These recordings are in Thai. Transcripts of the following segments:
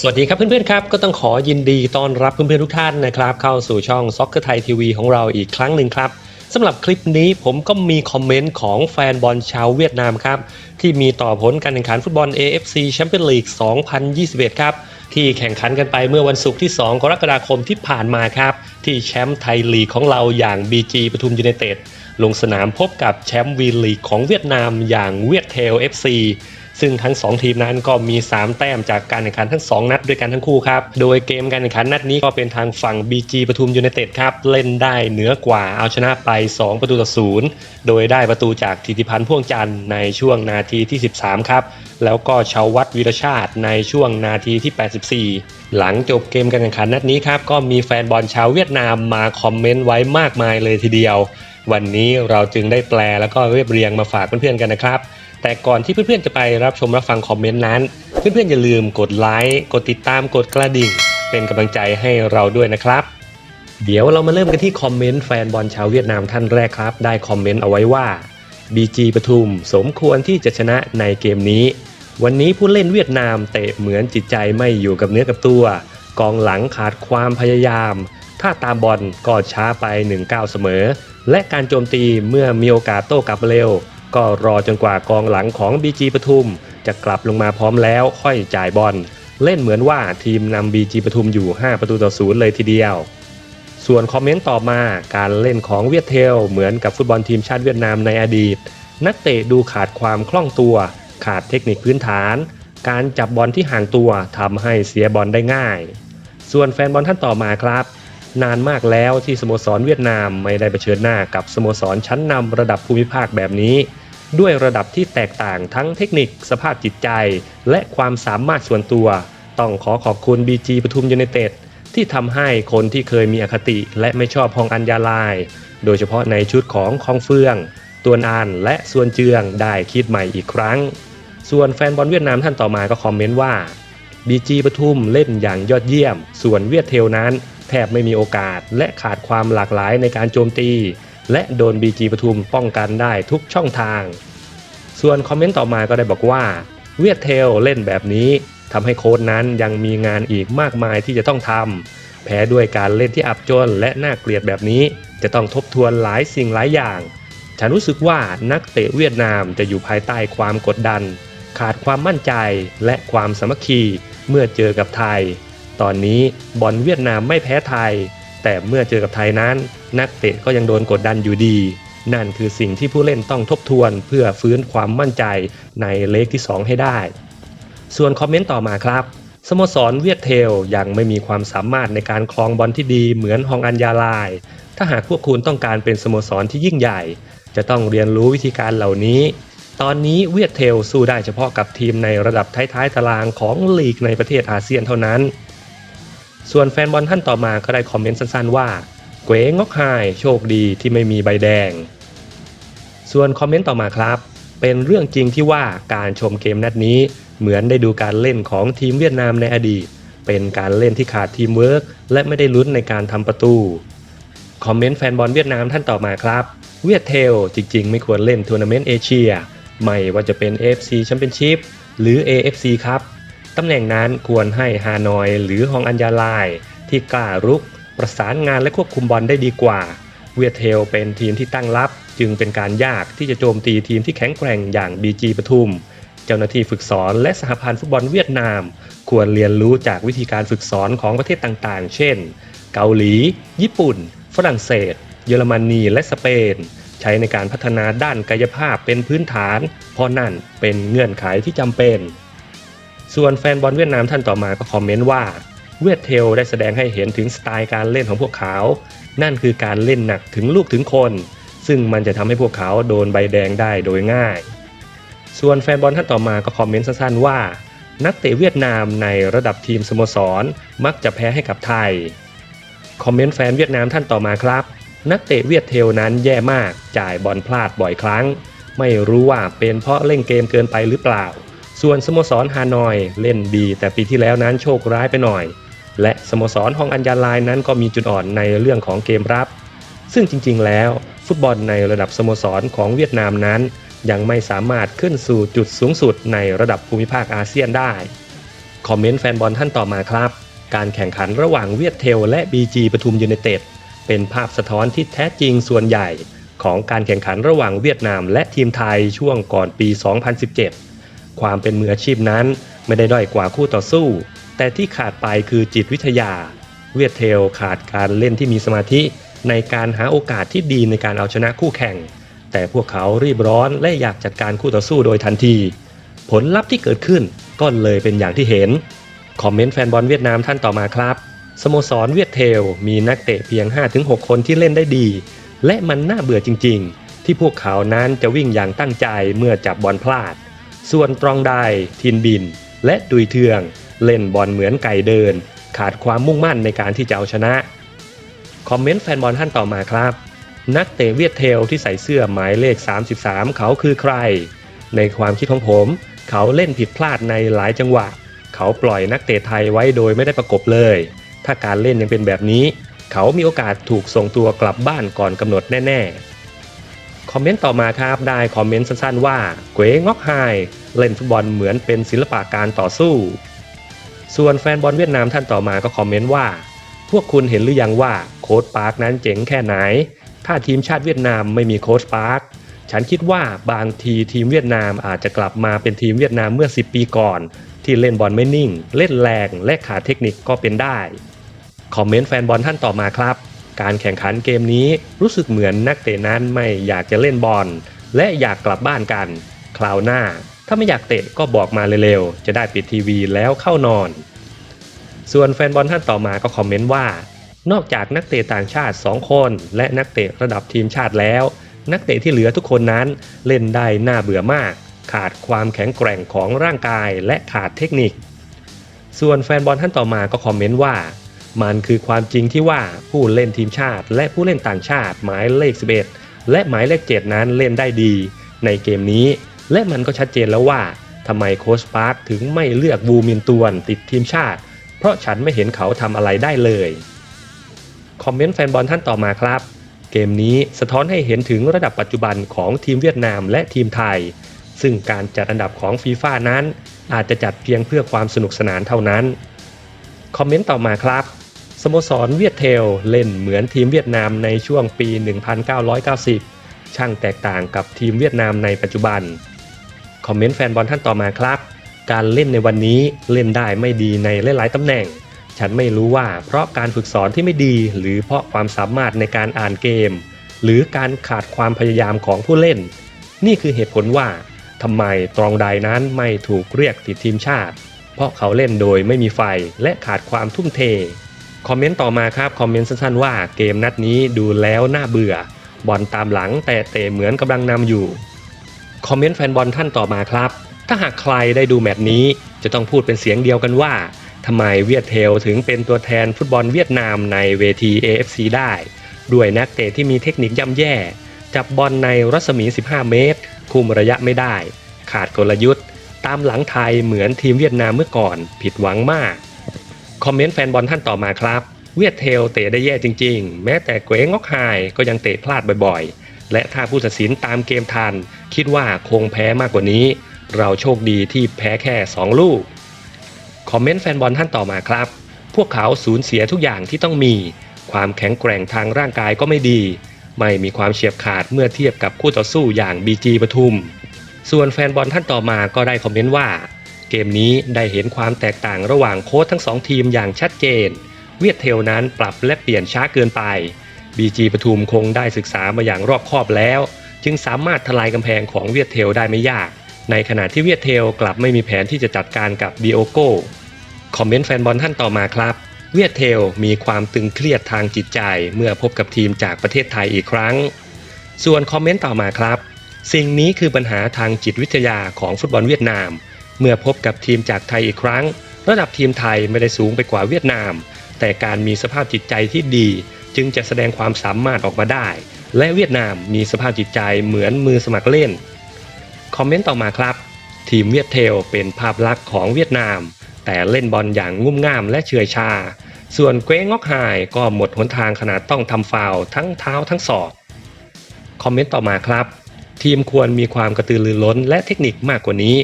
สวัสดีครับเพื่อนๆครับก็ต้องขอยินดีต้อนรับเพื่อนๆทุกท่านนะครับ เข้าสู่ช่อง Soccer Thai TV ของเราอีกครั้งหนึ่งครับสำหรับคลิปนี้ผมก็มีคอมเมนต์ของแฟนบอลชาวเวียดนามครับ ที่มีต่อผลการแข่งขันฟุตบอล AFC Champions League 2021 ครับ ที่แข่งขันกันไปเมื่อวันศุกร์ที่ 2 กรกฎาคมที่ผ่านมาครับ ที่แชมป์ไทยลีกของเราอย่าง BG ปทุมยูไนเต็ดลงสนามพบกับแชมป์วีลีกของเวียดนามอย่างเวียดเทล FC ซึ่งทั้ง 2 ทีมนั้นก็มี 3 แต้มจากการแข่งขันทั้ง 2 นัดด้วยกันทั้งคู่ครับ โดยเกมการแข่งขันนัดนี้ก็เป็นทางฝั่ง BG ปทุมยูไนเต็ดครับ เล่นได้เหนือกว่าเอาชนะไป 2 ประตูต่อศูนย์โดยได้ประตูจากธิติพันธ์พ่วงจันทร์ในช่วงนาทีที่ 13 ครับ แล้วก็ชาววัดวีรชาติในช่วงนาทีที่ 84 หลังจบเกมการแข่งขันนัดนี้ครับก็มีแฟนบอลชาวเวียดนามมาคอมเมนต์ไว้มากมายเลยทีเดียว วันนี้เราจึงได้แปลแล้วก็เรียบเรียงมาฝากเพื่อนๆกันนะครับ แต่ก่อนที่เพื่อนๆจะไปรับชมรับฟังคอมเมนต์นั้น เพื่อนๆอย่าลืมกดไลค์กดติดตามกดกระดิ่ง เป็นกำลังใจให้เราด้วยนะครับ เดี๋ยวเรามาเริ่มกันที่คอมเมนต์แฟนบอลชาวเวียดนามท่านแรกครับ ได้คอมเมนต์เอาไว้ว่า BG ปทุมสมควรที่จะชนะในเกมนี้ วันนี้ผู้เล่นเวียดนามเตะเหมือนจิตใจไม่อยู่กับเนื้อกับตัว กองหลังขาดความพยายาม ถ้าตามบอลก็ช้าไป1-9เสมอ และการโจมตีเมื่อมีโอกาสโต้กลับเร็ว ก็รอจนกว่ากองหลังของ BG ปทุม จะกลับลงมาพร้อมแล้วค่อยจ่ายบอล เล่นเหมือนว่าทีมนำ BG ปทุมอยู่ 5 ประตูต่อศูนย์เลยทีเดียว ส่วนคอมเมนต์ต่อมาการเล่นของเวียดเทล เหมือนกับฟุตบอลทีมชาติเวียดนามในอดีต นักเตะดูขาดความคล่องตัว ขาดเทคนิคพื้นฐาน การจับบอลที่ห่างตัวทำให้เสียบอลได้ง่าย ส่วนแฟนบอลท่านต่อมาครับนานมากแล้วที่สโมสรเวียดนามไม่ได้เผชิญหน้ากับสโมสรชั้นนำระดับภูมิภาคแบบนี้ ด้วยระดับที่แตกต่างทั้งเทคนิคสภาพจิตใจ และความสามารถส่วนตัว ต้องขอขอบคุณ BG ปทุมยูไนเต็ดที่ทำให้คนที่เคยมีอคติและไม่ชอบฮองอัญญาลาย โดยเฉพาะในชุดของคองเฟืองตัวนอันและส่วนเจืองได้คิดใหม่อีกครั้ง ส่วนแฟนบอลเวียดนามท่านต่อมาก็คอมเมนต์ว่า BG ปทุมเล่นอย่างยอดเยี่ยม ส่วนเวียดเทลนั้น แทบไม่มีโอกาสและขาดความหลากหลายในการโจมตี และโดน BG ปทุมป้องกันได้ทุกช่องทาง ส่วนคอมเมนต์ต่อมาก็ได้บอกว่า เวียดเทลเล่นแบบนี้ทำให้โค้ชนั้นยังมีงานอีกมากมายที่จะต้องทำแพ้ด้วยการเล่นที่อับจนและน่าเกลียดแบบนี้ จะต้องทบทวนหลายสิ่งหลายอย่าง ฉันรู้สึกว่านักเตะเวียดนามจะอยู่ภายใต้ความกดดัน ขาดความมั่นใจและความสามัคคีเมื่อเจอกับไทย ตอนนี้บอลเวียดนามไม่แพ้ไทย แต่เมื่อเจอกับไทยนั้น นักเตะก็ยังโดนกดดันอยู่ดี นั่นคือสิ่งที่ผู้เล่นต้องทบทวนเพื่อฟื้นความมั่นใจในเลกที่ 2 ให้ได้ ส่วนคอมเมนต์ต่อมาครับ สโมสรเวียดเทลยังไม่มีความสามารถในการคลองบอลที่ดีเหมือนฮองอัญญาลาย ถ้าหากพวกคุณต้องการเป็นสโมสรที่ยิ่งใหญ่ จะต้องเรียนรู้วิธีการเหล่านี้ ตอนนี้เวียดเทลสู้ได้เฉพาะกับทีมในระดับท้ายๆตารางของลีกในประเทศอาเซียนเท่านั้น ส่วนแฟนบอลท่านต่อมาก็ได้คอมเมนต์สั้นๆว่าเกวงอกไฮโชคดีที่ไม่มีใบแดง ส่วนคอมเมนต์ต่อมาครับ เป็นเรื่องจริงที่ว่าการชมเกมนัดนี้ เหมือนได้ดูการเล่นของทีมเวียดนามในอดีต เป็นการเล่นที่ขาดทีมเวิร์กและไม่ได้ลุ้นในการทำประตู คอมเมนต์แฟนบอลเวียดนามท่านต่อมาครับ เวียดเทลจริง ๆ ไม่ควรเล่นทัวร์นาเมนต์เอเชีย ไม่ว่าจะเป็น AFC Championship หรือ AFC ครับ ตำแหน่งนั้นควรให้ฮานอยหรือฮองอัญญาลาย ที่กล้ารุก ประสานงานและควบคุมบอลได้ดีกว่า เวียเทลเป็นทีมที่ตั้งรับ จึงเป็นการยากที่จะโจมตีทีมที่แข็งแกร่งอย่าง BG ปทุม เจ้าหน้าที่ฝึกสอนและสหพันธ์ฟุตบอลเวียดนาม ควรเรียนรู้จากวิธีการฝึกสอนของประเทศต่างๆ เช่น เกาหลี ญี่ปุ่น ฝรั่งเศส เยอรมนีและสเปนใช้ในการพัฒนาด้านกายภาพเป็นพื้นฐาน เพราะนั่นเป็นเงื่อนไขที่จำเป็น ส่วนแฟนบอลเวียดนามท่านต่อมาก็คอมเมนต์ว่าเวียดเทลได้แสดงให้เห็นถึงสไตล์การเล่นของพวกเขา นั่นคือการเล่นหนักถึงลูกถึงคน ซึ่งมันจะทำให้พวกเขาโดนใบแดงได้โดยง่าย ส่วนแฟนบอลท่านต่อมาก็คอมเมนต์สั้นๆว่า นักเตะเวียดนามในระดับทีมสโมสร มักจะแพ้ให้กับไทย คอมเมนต์แฟนเวียดนามท่านต่อมาครับ นักเตะเวียดเทลนั้นแย่มาก จ่ายบอลพลาดบ่อยครั้ง ไม่รู้ว่าเป็นเพราะเล่นเกมเกินไปหรือเปล่า ส่วนสโมสรฮานอยเล่นดี แต่ปีที่แล้วนั้นโชคร้ายไปหน่อย และสโมสรฮองอัญญาลายนั้นก็มีจุดอ่อนในเรื่องของเกมรับ ซึ่งจริงๆ แล้ว ฟุตบอลในระดับสโมสรของเวียดนามนั้น ยังไม่สามารถขึ้นสู่จุดสูงสุดในระดับภูมิภาคอาเซียนได้ คอมเมนต์แฟนบอลท่านต่อมาครับ การแข่งขันระหว่างเวียดเทลและ BG ปทุมยูไนเต็ดเป็นภาพสะท้อนที่แท้จริงส่วนใหญ่ ของการแข่งขันระหว่างเวียดนามและทีมไทยช่วงก่อนปี 2017 ความเป็นมืออาชีพนั้นไม่ได้ด้อยกว่าคู่ต่อสู้ แต่ที่ขาดไปคือจิตวิทยา เวียดเทลขาดการเล่นที่มีสมาธิ ในการหาโอกาสที่ดีในการเอาชนะคู่แข่ง แต่พวกเขารีบร้อนและอยากจัดการคู่ต่อสู้โดยทันที ผลลัพธ์ที่เกิดขึ้นก็เลยเป็นอย่างที่เห็น คอมเมนต์แฟนบอลเวียดนามท่านต่อมาครับสโมสรเวียดเทลมีนักเตะเพียง 5-6 คนที่เล่นได้ดี และมันน่าเบื่อจริง ๆ ที่พวกเขานั้นจะวิ่งอย่างตั้งใจเมื่อจับบอลพลาด ส่วนตรองได้ ทินบิน และดุยเทือง เล่นบอลเหมือนไก่เดิน ขาดความมุ่งมั่นในการที่จะเอาชนะ คอมเมนต์แฟนบอลท่านต่อมาครับ นักเตะเวียดเทลที่ใส่เสื้อหมายเลข 33 เขาคือใคร ในความคิดของผม เขาเล่นผิดพลาดในหลายจังหวะ เขาปล่อยนักเตะไทยไว้โดยไม่ได้ประกบเลย ถ้าการเล่นยังเป็นแบบนี้ เขามีโอกาสถูกส่งตัวกลับบ้านก่อนกำหนดแน่ ๆ คอมเมนต์ต่อมาครับ ได้คอมเมนต์สั้นๆว่าเกวงอกไฮเล่นฟุตบอลเหมือนเป็นศิลปะการต่อสู้ ส่วนแฟนบอลเวียดนามท่านต่อมาก็คอมเมนต์ว่า พวกคุณเห็นหรือยังว่าโค้ชปาร์กนั้นเจ๋งแค่ไหน ถ้าทีมชาติเวียดนามไม่มีโค้ชปาร์กฉันคิดว่าบางทีทีมเวียดนามอาจจะกลับมาเป็นทีมเวียดนามเมื่อ 10 ปีก่อน ที่เล่นบอลไม่นิ่ง เล่นแรงและขาดเทคนิคก็เป็นได้ คอมเมนต์แฟนบอลท่านต่อมาครับ การแข่งขันเกมนี้รู้สึกเหมือนนักเตะนั้นไม่อยากจะเล่นบอลและอยากกลับบ้านกัน คราวหน้า ถ้าไม่อยากเตะก็บอกมาเร็วๆ จะได้ปิดทีวีแล้วเข้านอน ส่วนแฟนบอลท่านต่อมาก็คอมเมนต์ว่า นอกจากนักเตะต่างชาติ 2 คน และนักเตะระดับทีมชาติแล้ว นักเตะที่เหลือทุกคนนั้นเล่นได้น่าเบื่อมาก ขาดความแข็งแกร่งของร่างกายและขาดเทคนิค ส่วนแฟนบอลท่านต่อมาก็คอมเมนต์ว่า มันคือความจริงที่ว่าผู้เล่นทีมชาติ และผู้เล่นต่างชาติหมายเลข 11 และหมายเลข 7 นั้นเล่นได้ดี ในเกมนี้ และมันก็ชัดเจนแล้วว่าทำไมโค้ชปาร์คถึงไม่เลือกบูมินตวนติดทีมชาติ เพราะฉันไม่เห็นเขาทำอะไรได้เลย คอมเมนต์แฟนบอลท่านต่อมาครับ เกมนี้สะท้อนให้เห็นถึงระดับปัจจุบันของทีมเวียดนามและทีมไทย ซึ่งการจัดอันดับของฟีฟ่านั้น อาจจะจัดเพียงเพื่อความสนุกสนานเท่านั้น คอมเมนต์ต่อมาครับ สโมสรเวียดเทลเล่นเหมือนทีมเวียดนามในช่วงปี 1990 ช่างแตกต่างกับทีมเวียดนามในปัจจุบัน คอมเมนต์แฟนบอลท่านต่อมาครับ การเล่นในวันนี้เล่นได้ไม่ดีในหลายๆตำแหน่ง ฉันไม่รู้ว่าเพราะการฝึกสอนที่ไม่ดี หรือเพราะความสามารถในการอ่านเกม หรือการขาดความพยายามของผู้เล่น นี่คือเหตุผลว่าทำไมตรองใดนั้นไม่ถูกเรียกติดทีมชาติ เพราะเขาเล่นโดยไม่มีไฟและขาดความทุ่มเท คอมเมนต์ต่อมาครับคอมเมนต์สั้นๆว่าเกมนัดนี้ดูแล้วน่าเบื่อบอลตามหลังแต่เตะเหมือนกำลังนำอยู่คอมเมนต์แฟนบอลท่านต่อมาครับ ถ้าหากใครได้ดูแมตช์นี้จะต้องพูดเป็นเสียงเดียวกันว่าทำไมเวียดเทลถึงเป็นตัวแทนฟุตบอลเวียดนามในเวที AFC ได้ ด้วยนักเตะที่มีเทคนิคย่ำแย่ จับบอลในรัศมี 15 เมตร คุมระยะไม่ได้ ขาดกลยุทธ์ ตามหลังไทยเหมือนทีมเวียดนามเมื่อก่อน ผิดหวังมาก คอมเมนต์แฟนบอลท่านต่อมาครับ เวียดเทลเตะได้แย่จริง ๆ แม้แต่เกวงอกไฮก็ยังเตะพลาดบ่อยๆ และถ้าผู้ตัดสินตามเกมทัน คิดว่าคงแพ้มากกว่านี้ เราโชคดีที่แพ้แค่ 2 ลูก คอมเมนต์แฟนบอลท่านต่อมาครับ พวกเขาสูญเสียทุกอย่างที่ต้องมี ความแข็งแกร่งทางร่างกายก็ไม่ดี ไม่มีความเฉียบขาดเมื่อเทียบกับคู่ต่อสู้อย่าง BG ปทุม ส่วนแฟนบอลท่านต่อมาก็ได้คอมเมนต์ว่าเกมนี้ได้เห็นความแตกต่างระหว่างโค้ชทั้งสองทีมอย่างชัดเจน เวียดเทลนั้นปรับและเปลี่ยนช้าเกินไป BG ปทุมคงได้ศึกษามาอย่างรอบคอบแล้ว จึงสามารถทลายกำแพงของเวียดเทลได้ไม่ยาก ในขณะที่เวียดเทลกลับไม่มีแผนที่จะจัดการกับดิโอโก้คอมเมนต์แฟนบอลท่านต่อมาครับ เวียดเทลมีความตึงเครียดทางจิตใจเมื่อพบกับทีมจากประเทศไทยอีกครั้ง ส่วนคอมเมนต์ต่อมาครับ สิ่งนี้คือปัญหาทางจิตวิทยาของฟุตบอลเวียดนาม เมื่อพบกับทีมจากไทยอีกครั้ง ระดับทีมไทยไม่ได้สูงไปกว่าเวียดนาม แต่การมีสภาพจิตใจที่ดี จึงจะแสดงความสามารถออกมาได้ และเวียดนามมีสภาพจิตใจเหมือนมือสมัครเล่น คอมเมนต์ต่อมาครับ ทีมเวียดเทลเป็นภาพลักษณ์ของเวียดนาม แต่เล่นบอลอย่างงุ่มง่ามและเฉื่อยชา ส่วนเกวงอกไฮก็หมดหนทางขนาดต้องทำฟาวทั้งเท้าทั้งศอกคอมเมนต์ต่อมาครับ ทีมควรมีความกระตือรือร้นและเทคนิคมากกว่านี้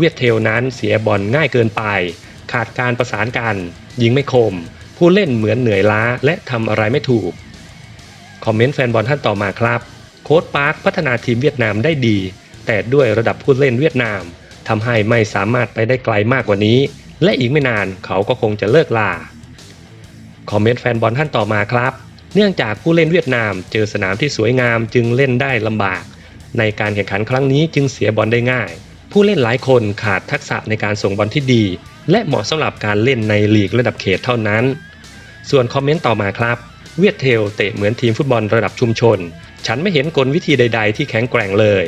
เวียดเทลนั้นเสียบอลง่ายเกินไป ขาดการประสานกัน ยิงไม่คม ผู้เล่นเหมือนเหนื่อยล้าและทำอะไรไม่ถูก คอมเมนต์แฟนบอลท่านต่อมาครับ โค้ชปาร์คพัฒนาทีมเวียดนามได้ดี แต่ด้วยระดับผู้เล่นเวียดนามทำให้ไม่สามารถไปได้ไกลมากกว่านี้ และอีกไม่นานเขาก็คงจะเลิกลาคอมเมนต์แฟนบอลท่านต่อมาครับ เนื่องจากผู้เล่นเวียดนาม เจอสนามที่สวยงามจึงเล่นได้ลำบาก ในการแข่งขันครั้งนี้จึงเสียบอลได้ง่าย ผู้เล่นหลายคนขาดทักษะในการส่งบอลที่ดี และเหมาะสำหรับการเล่นในลีกระดับเขตเท่านั้น ส่วนคอมเมนต์ต่อมาครับ เวียดเทลเตะเหมือนทีมฟุตบอลระดับชุมชน ฉันไม่เห็นกลวิธีใด ๆ ที่แข็งแกร่งเลย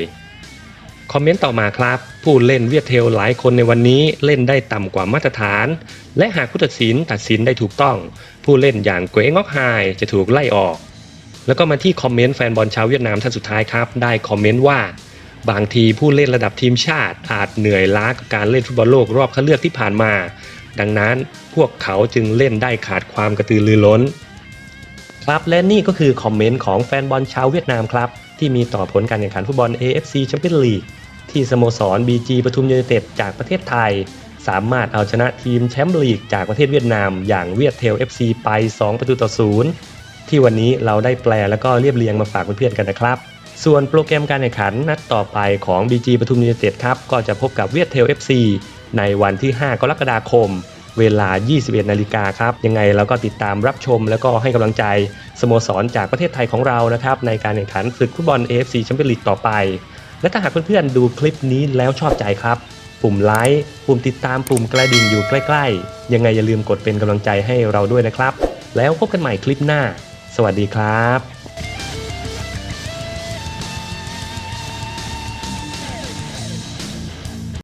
คอมเมนต์ต่อมาครับ ผู้เล่นเวียดเทลหลายคนในวันนี้เล่นได้ต่ำกว่ามาตรฐาน และหากผู้ตัดสินตัดสินได้ถูกต้อง ผู้เล่นอย่างเกวงอกไฮจะถูกไล่ออก แล้วก็มาที่คอมเมนต์แฟนบอลชาวเวียดนามท่านสุดท้ายครับ ได้คอมเมนต์ว่า บางทีผู้เล่นระดับทีมชาติ อาจเหนื่อยล้ากับการเล่นฟุตบอลโลกรอบคัดเลือกที่ผ่านมา ดังนั้นพวกเขาจึงเล่นได้ขาดความกระตือรือร้น ครับและนี่ก็คือคอมเมนต์ของแฟนบอลชาวเวียดนามครับ ที่มีต่อผลการแข่งขันฟุตบอล AFC Champions League ที่สโมสร BG ปทุมยูไนเต็ดจากประเทศไทย สามารถเอาชนะทีมแชมป์ลีกจากประเทศเวียดนาม อย่างเวียดเทล FC ไป 2 ประตูต่อ0ที่วันนี้เราได้แปลแล้วก็เรียบเรียงมาฝากเพื่อนๆกันนะครับ ส่วนโปรแกรมการแข่งขันนัดต่อไปของ BG ปทุมยูไนเต็ดครับ ก็จะพบกับเวียดเทล FC ในวันที่ 5 กรกฎาคม เวลา 21 นาฬิกาครับ ยังไงเราก็ติดตามรับชม แล้วก็ให้กำลังใจสโมสรจากประเทศไทยของเรานะครับ ในการแข่งขันศึกฟุตบอล AFC แชมเปี้ยนลีกต่อไป และถ้าหากเพื่อนๆดูคลิปนี้แล้วชอบใจครับ ปุ่มไลค์ปุ่มติดตามปุ่มกระดิ่งอยู่ใกล้ๆ ยังไงอย่าลืมกดเป็นกำลังใจให้เราด้วยนะครับ แล้วพบกันใหม่คลิปหน้า สวัสดีครับ